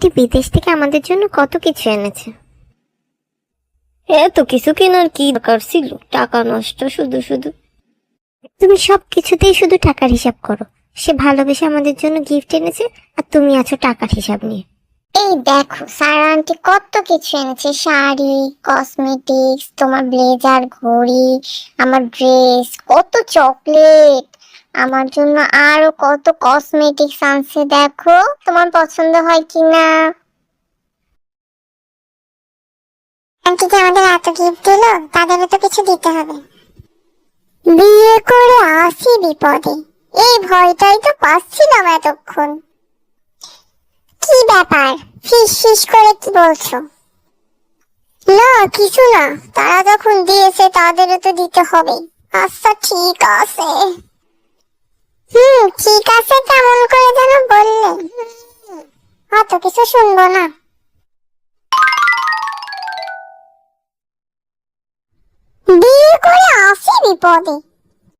Aunty বিদেশ থেকে আমাদের জন্য কত কিছু এনেছে? এত কিছু কেনার কি দরকার ছিল? টাকা নষ্ট শুধু শুধু। তুমি সব কিছুতেই শুধু টাকার হিসাব করো। সে ভালোবেসে আমাদের জন্য গিফট এনেছে আর তুমি আছো টাকার হিসাব নিয়ে। এই দেখো সারা আন্টি কত কিছু এনেছে। শাড়ি কসমেটিক্স তোমার ব্লেজার ঘড়ি আমার ড্রেস কত চকলেট আমার জন্য আরও কত কসমেটিক্স আনছে দেখো। তোমার পছন্দ হয় কিনা? আন্টি যে আমাদের এত গিফট দিল তাদেরও তো কিছু দিতে হবে। বিয়ে করে আসি বিপদে। এই ভয়টাই তো পাচ্ছিলাম এতক্ষণ। কি ব্যাপার? ফিস ফিস করে কি বলছো? না কিছু না। তারা যখন দিয়েছে তাদেরও তো দিতে হবে। আচ্ছা ঠিক আছে। হুম, ঠিক আছে, কেমন করে যেন বললে। অত কিছু শুনব না। বিয়ে করে আসি বিপদে